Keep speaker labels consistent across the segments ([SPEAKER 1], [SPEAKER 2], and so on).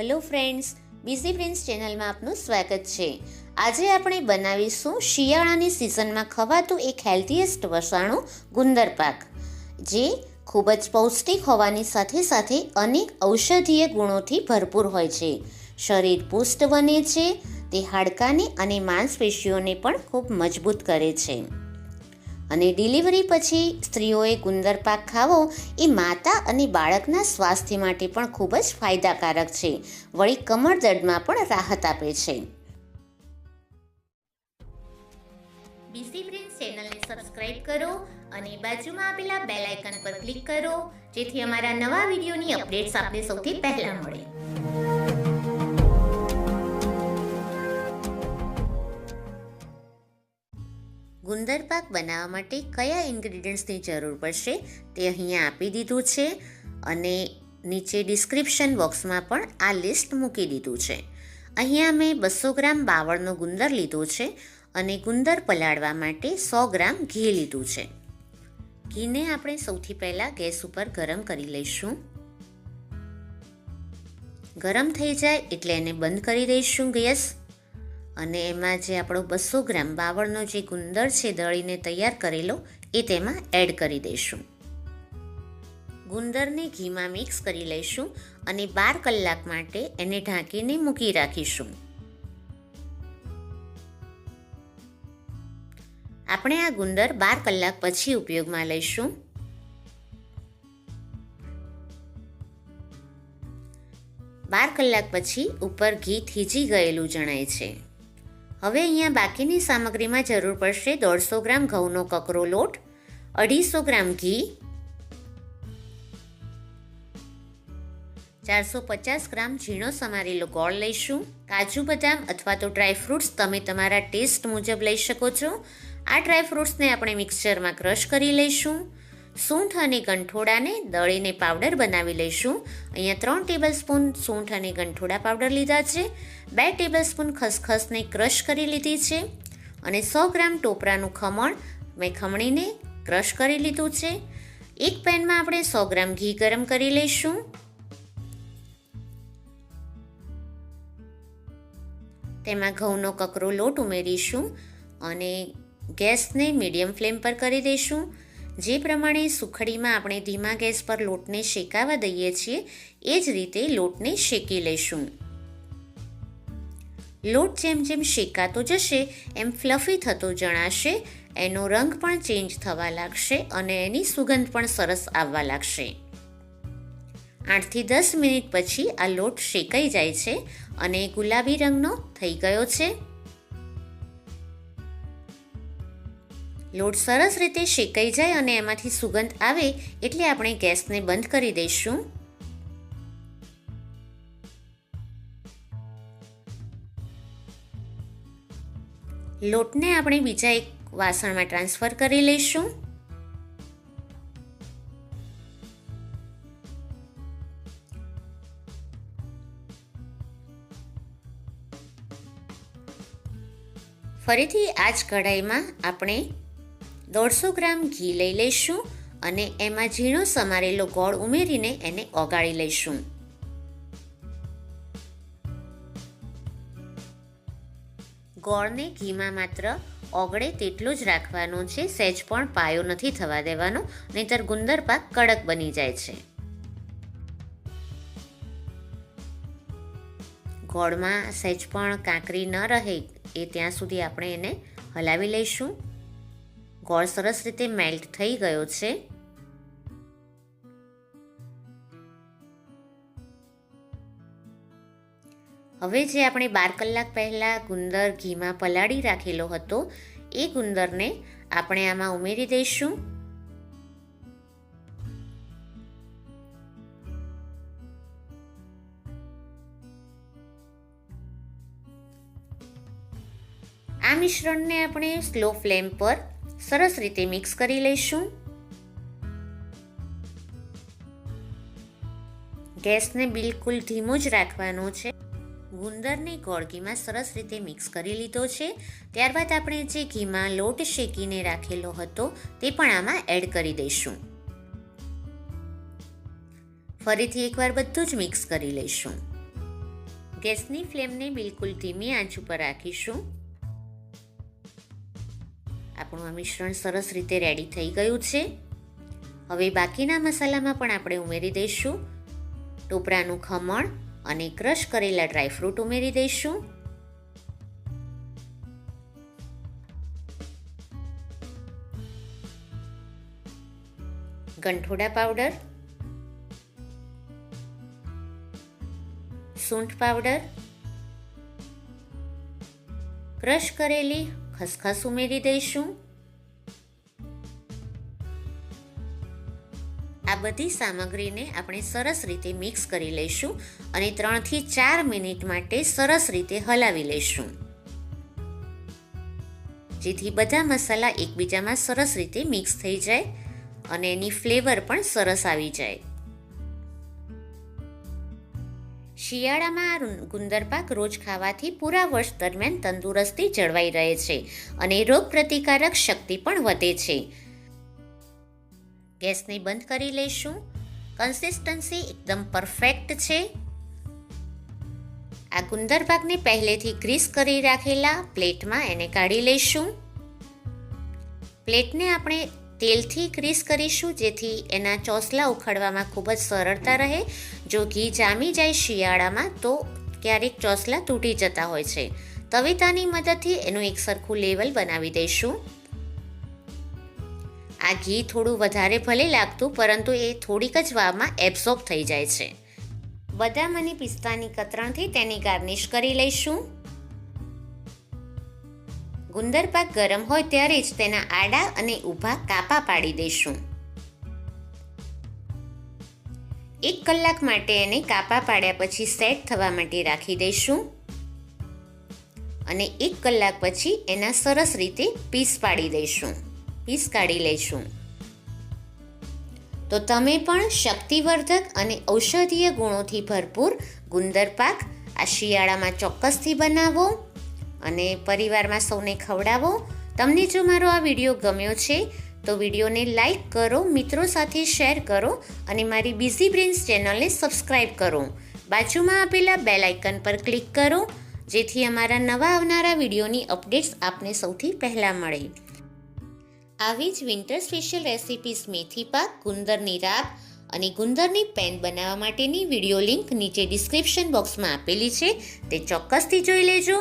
[SPEAKER 1] Hello friends, busy friends ચેનલમાં આપનું સ્વાગત છે. આજે આપણે બનાવીશું શિયાળાની સિઝનમાં ખવાતું એક હેલ્ધીએસ્ટ વસાણું ગુંદર પાક, જે ખૂબ જ પૌષ્ટિક હોવાની સાથે સાથે અનેક ઔષધીય ગુણોથી ભરપૂર હોય છે. શરીર પુષ્ટ બને છે, તે હાડકાને અને માંસપેશીઓને પણ ખૂબ મજબૂત કરે છે. અને ડિલિવરી પછી સ્ત્રીઓએ ગુંદર પાક ખાવો એ માતા અને બાળકના સ્વાસ્થ્ય માટે પણ ખૂબ જ ફાયદાકારક છે. વળી કમર દર્દમાં પણ રાહત આપે છે. બીસી પ્રિન્સ ચેનલને સબસ્ક્રાઇબ કરો અને બાજુમાં આપેલા બેલ આઇકન પર ક્લિક કરો, જેથી અમારા નવા વિડીયોની અપડેટ્સ આપને સૌથી પહેલા મળે. ગુંદર પાક બનાવવા માટે કયા ઇન્ગ્રીડિયન્ટ્સની જરૂર પડશે તે અહીંયા આપી દીધું છે અને નીચે ડિસ્ક્રિપ્શન બોક્સમાં પણ આ લિસ્ટ મૂકી દીધું છે. અહીંયા મેં બસો ગ્રામ બાવળનો ગુંદર લીધો છે અને ગુંદર પલાળવા માટે સો ગ્રામ ઘી લીધું છે. ઘીને આપણે સૌથી પહેલાં ગેસ ઉપર ગરમ કરી લઈશું. ગરમ થઈ જાય એટલે એને બંધ કરી દઈશું ગેસ. અને એમાં જે આપણો બસો ગ્રામ બાવળનો જે ગુંદર છે દળીને તૈયાર કરેલો, એ તેમાં એડ કરી દઈશું. ગુંદરને ઘીમાં મિક્સ કરી લઈશું અને બાર કલાક માટે એને ઢાંકીને મૂકી રાખીશું. આપણે આ ગુંદર બાર કલાક પછી ઉપયોગમાં લઈશું. બાર કલાક પછી ઉપર ઘી થીજી ગયેલું જણાય છે. હવે અહીંયા બાકીની સામગ્રીમાં જરૂર પડશે દોઢસો ગ્રામ ઘઉંનો કકરો લોટ, અઢીસો ગ્રામ ઘી, ચારસો પચાસ ગ્રામ ઝીણો સમારેલો ગોળ લઈશું, કાજુ બદામ અથવા તો ડ્રાયફ્રૂટ્સ તમે તમારા ટેસ્ટ મુજબ લઈ શકો છો. આ ડ્રાયફ્રૂટ્સને આપણે મિક્સચરમાં ક્રશ કરી લઈશું. સૂંઠ અને ગંઠોડાને દળીને પાવડર બનાવી લઈશું. અહીંયા ત્રણ ટેબલ સ્પૂન સૂંઠ અને ગંઠોડા પાવડર લીધા છે. બે ટેબલ સ્પૂન ખસખસને ક્રશ કરી લીધી છે અને સો ગ્રામ ટોપરાનું ખમણ મેં ખમણીને ક્રશ કરી લીધું છે. એક પેનમાં આપણે સો ગ્રામ ઘી ગરમ કરી લઈશું. તેમાં ઘઉંનો કકરો લોટ ઉમેરીશું અને ગેસને મીડિયમ ફ્લેમ પર કરી દઈશું. જે પ્રમાણે સુખડીમાં આપણે ધીમા ગેસ પર લોટને શેકાવા દઈએ છીએ, એ જ રીતે લોટને શેકી લઈશું. લોટ જેમ જેમ શેકાતો જશે, એમ ફ્લફી થતો જણાશે, એનો રંગ પણ ચેન્જ થવા લાગશે અને એની સુગંધ પણ સરસ આવવા લાગશે. આઠથી દસ મિનિટ પછી આ લોટ શેકાઈ જાય છે અને ગુલાબી રંગનો થઈ ગયો છે. લોટ સરસ રીતે શેકાઈ જાય અને એમાંથી સુગંધ આવે એટલે આપણે ગેસને બંધ કરી દઈશું. લોટને આપણે બીજા એક વાસણમાં ટ્રાન્સફર કરી લઈશું. ફરીથી આ જ કઢાઈમાં આપણે દોઢસો ગ્રામ ઘી લઈ લઈશું અને એમાં ઝીણો સમારેલો ગોળ ઉમેરીને એને ઓગાળી લઈશું. ગોળને ઘીમાં માત્ર ઓગળે તેટલો જ રાખવાનો છે, સહેજ પણ પાયો નથી થવા દેવાનો, નહીતર ગુંદર પાક કડક બની જાય છે. ગોળમાં સહેજ પણ કાંકરી ન રહે એ ત્યાં સુધી આપણે એને હલાવી લઈશું. ગોળ સરસ રીતે મેલ્ટ થઈ ગયો છે. હવે જે આપણે બાર કલાક પહેલાં ગુંદર ઘીમાં પલાળી રાખેલો હતો, એ ગુંદરને આપણે આમાં ઉમેરી દઈશું. આ મિશ્રણને આપણે સ્લો ફ્લેમ પર સરસ રીતે મિક્સ કરી લઈશું. ગેસને બિલકુલ ધીમો જ રાખવાનો છે. ગુંદરને ગોળ ઘીમાં સરસ રીતે મિક્સ કરી લીધો છે. ત્યારબાદ આપણે જે ઘીમાં લોટ શેકીને રાખેલો હતો તે પણ આમાં એડ કરી દઈશું. ફરીથી એકવાર બધું જ મિક્સ કરી લઈશું. ગેસની ફ્લેમને બિલકુલ ધીમી આંચ ઉપર રાખીશું. આપણું આ મિશ્રણ સરસ રીતે રેડી થઈ ગયું છે. હવે બાકીના મસાલામાં પણ આપણે ઉમેરી દઈશું ટોપરાનું ખમણ અને ક્રશ કરેલા ડ્રાયફ્રૂટ ઉમેરી દઈશું. ગંઠોડા પાવડર સૂંઠ પાવડર ક્રશ કરેલી ખસખસ ઉમેરી દઈશું. આ બધી સામગ્રીને આપણે સરસ રીતે મિક્સ કરી લઈશું અને ત્રણથી ચાર મિનિટ માટે સરસ રીતે હલાવી લઈશું. જેથી બધા મસાલા એકબીજામાં સરસ રીતે મિક્સ થઈ જાય અને એની ફ્લેવર પણ સરસ આવી જાય. શિયાળામાં આ ગુંદર પાક રોજ ખાવાથી પૂરા વર્ષ દરમિયાન તંદુરસ્તી જળવાઈ રહે છે અને રોગ પ્રતિકારક શક્તિ પણ વધે છે. ગેસને બંધ કરી લઈશું. કન્સિસ્ટન્સી એકદમ પરફેક્ટ છે. આ ગુંદર પાકને પહેલેથી ગ્રીસ કરી રાખેલા પ્લેટમાં એને કાઢી લઈશું. પ્લેટને આપણે તેલથી ક્રીસ કરીશું, જેથી એના ચોસલા ઉખાડવામાં ખૂબ જ સરળતા રહે. જો ઘી જામી જાય શિયાળામાં, તો ક્યારેક ચોસલા તૂટી જતા હોય છે. તવિતાની મદદથી એનું એક સરખું લેવલ બનાવી દઈશું. આ ઘી થોડું વધારે ભલે લાગતું, પરંતુ એ થોડીક જ વારમાં એબ્સોર્બ થઈ જાય છે. બદામ અને પિસ્તાની કતરણથી તેની ગાર્નિશ કરી લઈશું. ગુંદર પાક ગરમ હોય ત્યારે જ તેના આડા અને ઊભા કાપા પાડી દઈશું. એક કલાક માટે એને કાપા પાડ્યા પછી સેટ થવા માટે રાખી દઈશું. અને એક કલાક પછી એના સરસ રીતે પીસ પાડી દઈશું. પીસ કાઢી લઈશું. તો તમે પણ શક્તિવર્ધક અને ઔષધીય ગુણોથી ભરપૂર ગુંદર પાક આ શિયાળામાં ચોક્કસથી બનાવો. અને પરિવારમાં સૌને ખવડાવો. તમને જો મારો આ વીડિયો ગમ્યો છે, તો વિડીયોને લાઈક કરો, મિત્રો સાથે શેર કરો અને મારી બિઝી બ્રેન્સ ચેનલને સબસ્ક્રાઇબ કરો. બાજુમાં આપેલા બેલ આઇકન પર ક્લિક કરો, જેથી અમારા નવા આવનારા વિડીયોની અપડેટ્સ આપને સૌથી પહેલાં મળે. આવી જ વિન્ટર સ્પેશિયલ રેસિપીસ મેથી પાક, ગુંદરની રાબ અને ગુંદરની પેન બનાવવા માટેની વીડિયો લિંક નીચે ડિસ્ક્રિપ્શન બોક્સમાં આપેલી છે, તે ચોક્કસથી જોઈ લેજો.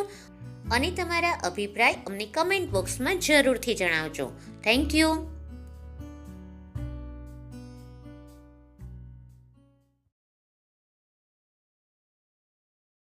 [SPEAKER 1] અને તમારા અભિપ્રાય અમને કમેન્ટ બોક્સમાં જરૂરથી જણાવજો. Thank you